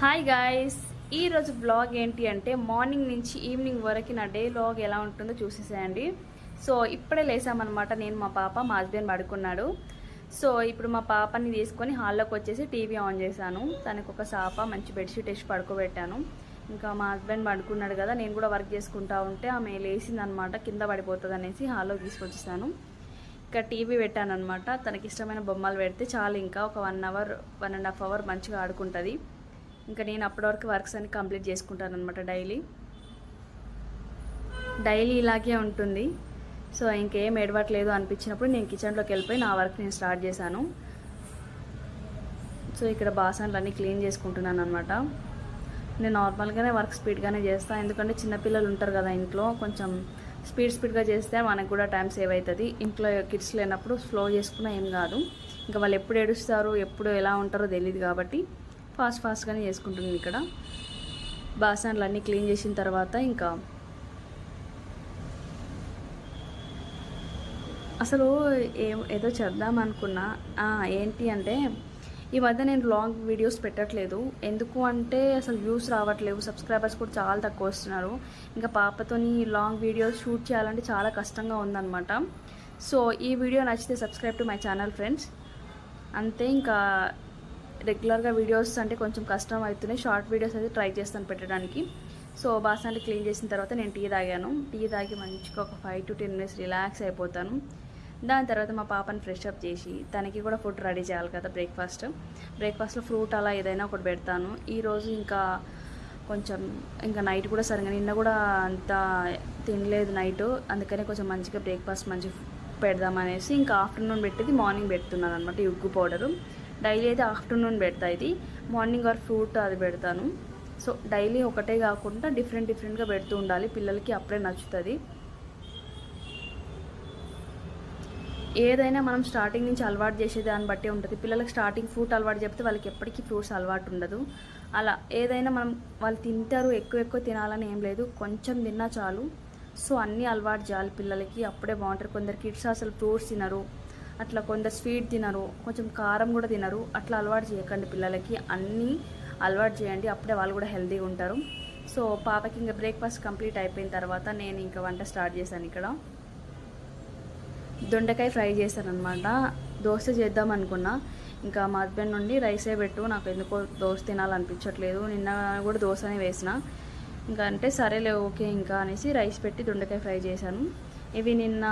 Hi guys ఈరోజు blog ఏంటి అంటే మార్నింగ్ నుంచి ఈవినింగ్ వరకు నా డే బ్లాగ్ ఎలా ఉంటుందో చూసేసేయండి. సో ఇప్పుడే లేసామన్నమాట. నేను మా పాప మా హస్బెండ్ పడుకున్నాడు. సో ఇప్పుడు మా పాపని తీసుకొని హాల్లోకి వచ్చేసి టీవీ ఆన్ చేశాను. తనకు ఒక సాప మంచి బెడ్షీట్ వేసి పడుకోబెట్టాను. ఇంకా మా హస్బెండ్ పడుకున్నాడు కదా నేను కూడా వర్క్ చేసుకుంటా ఉంటే ఆమె లేచిందనమాట కింద పడిపోతుంది అనేసి హాల్లో తీసుకొచ్చేసాను. ఇంకా టీవీ పెట్టాను అనమాట తనకి ఇష్టమైన బొమ్మలు పెడితే చాలు ఇంకా ఒక one hour one and half hour మంచిగా ఆడుకుంటుంది. ఇంకా నేను అప్పటి వరకు వర్క్స్ అన్ని కంప్లీట్ చేసుకుంటాను అనమాట డైలీ. డైలీ ఇలాగే ఉంటుంది. సో ఇంకేం ఎడవట్లేదు అనిపించినప్పుడు నేను కిచెన్లోకి వెళ్ళిపోయి నా వర్క్ నేను స్టార్ట్ చేశాను. సో ఇక్కడ బాసన్లు అన్నీ క్లీన్ చేసుకుంటున్నాను అనమాట నేను నార్మల్గానే వర్క్ స్పీడ్గానే చేస్తాను ఎందుకంటే చిన్నపిల్లలు ఉంటారు కదా ఇంట్లో కొంచెం స్పీడ్ స్పీడ్గా చేస్తే మనకు కూడా టైం సేవ్ అవుతుంది. ఇంట్లో కిడ్స్ లేనప్పుడు స్లో చేసుకున్నా ఏం కాదు. ఇంకా వాళ్ళు ఎప్పుడు ఏడుస్తారు ఎప్పుడు ఎలా ఉంటారో తెలియదు కాబట్టి ఫాస్ట్ ఫాస్ట్గానే చేసుకుంటుంది ఇక్కడ. బాసన్లు అన్నీ క్లీన్ చేసిన తర్వాత ఇంకా అసలు ఏ ఏదో చెప్దాం అనుకున్నా. ఏంటి అంటే ఈ మధ్య నేను లాంగ్ వీడియోస్ పెట్టట్లేదు. ఎందుకు అంటే అసలు వ్యూస్ రావట్లేవు. సబ్స్క్రైబర్స్ కూడా చాలా తక్కువ వస్తున్నారు. ఇంకా పాపతోని లాంగ్ వీడియోస్ షూట్ చేయాలంటే చాలా కష్టంగా ఉందన్నమాట. సో ఈ వీడియో నచ్చితే subscribe to my channel friends. అంతే ఇంకా రెగ్యులర్గా వీడియోస్ అంటే కొంచెం కష్టం అవుతున్నాయి. షార్ట్ వీడియోస్ అయితే ట్రై చేస్తాను పెట్టడానికి. సో బాసాన్ని క్లీన్ చేసిన తర్వాత నేను టీ తాగాను. టీ తాగి మంచిగా ఒక five to ten minutes relax అయిపోతాను. దాని తర్వాత మా పాపని ఫ్రెష్ అప్ చేసి తనకి కూడా ఫుడ్ రెడీ చేయాలి కదా బ్రేక్ఫాస్ట్. బ్రేక్ఫాస్ట్లో ఫ్రూట్ అలా ఏదైనా ఒకటి పెడతాను. ఈరోజు ఇంకా కొంచెం ఇంకా నైట్ కూడా సరిగా నిన్న కూడా అంత తినలేదు నైట్. అందుకనే కొంచెం మంచిగా బ్రేక్ఫాస్ట్ మంచి పెడదామనేసి ఇంకా ఆఫ్టర్నూన్ పెట్టేది మార్నింగ్ పెడుతున్నాను అనమాట ఈ ఉగ్గు పౌడరు. డైలీ అయితే ఆఫ్టర్నూన్ పెడతా ఇది. మార్నింగ్ ఆర్ ఫ్రూట్ అది పెడతాను. సో డైలీ ఒకటే కాకుండా డిఫరెంట్ డిఫరెంట్గా పెడుతూ ఉండాలి. పిల్లలకి అప్పుడే నచ్చుతుంది. ఏదైనా మనం స్టార్టింగ్ నుంచి అలవాటు చేసే దాన్ని బట్టి ఉంటుంది. పిల్లలకి స్టార్టింగ్ ఫ్రూట్ అలవాటు చెప్తే వాళ్ళకి ఎప్పటికీ ఫ్రూట్స్ అలవాటు ఉండదు. అలా ఏదైనా మనం వాళ్ళు తింటారు ఎక్కువ ఎక్కువ తినాలని ఏం లేదు. కొంచెం తిన్నా చాలు. సో అన్నీ అలవాటు చేయాలి పిల్లలకి. అప్పుడే బాగుంటారు కొందరు కిడ్స్ అసలు ఫ్రూట్స్ తినరు. అట్లా కొంత స్వీట్ తినరు కొంచెం కారం కూడా తినరు. అట్లా అలవాటు చేయకండి పిల్లలకి. అన్నీ అలవాటు చేయండి. అప్పుడే వాళ్ళు కూడా హెల్తీగా ఉంటారు. సో పాపకి ఇంకా బ్రేక్ఫాస్ట్ కంప్లీట్ అయిపోయిన తర్వాత నేను ఇంకా వంట స్టార్ట్ చేశాను ఇక్కడ. దొండకాయ ఫ్రై చేశాను అనమాట దోశ చేద్దాం అనుకున్నా. ఇంకా మా హస్బెండ్ నుండి రైసే పెట్టు. నాకు ఎందుకో దోశ తినాలనిపించట్లేదు. నిన్న కూడా దోశనే వేసిన. ఇంకా అంటే సరేలే ఓకే ఇంకా అనేసి రైస్ పెట్టి దొండకాయ ఫ్రై చేశాను. ఇవి నిన్న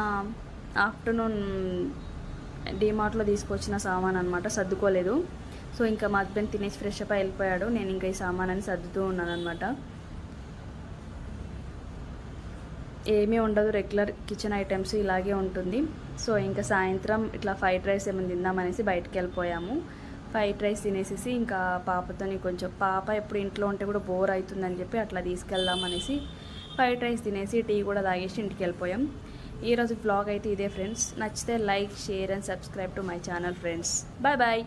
ఆఫ్టర్నూన్ డీమార్ట్లో తీసుకొచ్చిన సామాన్ అనమాట సర్దుకోలేదు. సో ఇంకా మా హస్బెండ్ తినేసి ఫ్రెష్ అప్ వెళ్ళిపోయాడు నేను ఇంకా ఈ సామాన్ అని సర్దుతూ ఉన్నాను అనమాట ఏమీ ఉండదు. రెగ్యులర్ కిచెన్ ఐటమ్స్ ఇలాగే ఉంటుంది. సో ఇంకా సాయంత్రం ఇట్లా ఫ్రైడ్ రైస్ ఏమైనా తిందామనేసి బయటకు వెళ్ళిపోయాము. ఫ్రైడ్ రైస్ తినేసేసి ఇంకా పాపతోని కొంచెం పాప ఎప్పుడు ఇంట్లో ఉంటే కూడా బోర్ అవుతుందని చెప్పి అట్లా తీసుకెళ్దాం అనేసి ఫ్రైడ్ రైస్ తినేసి టీ కూడా తాగేసి ఇంటికి వెళ్ళిపోయాం. ఈరోజు బ్లాగ్ అయితే ఇదే ఫ్రెండ్స్ నచ్చితే like share and subscribe to my channel friends bye bye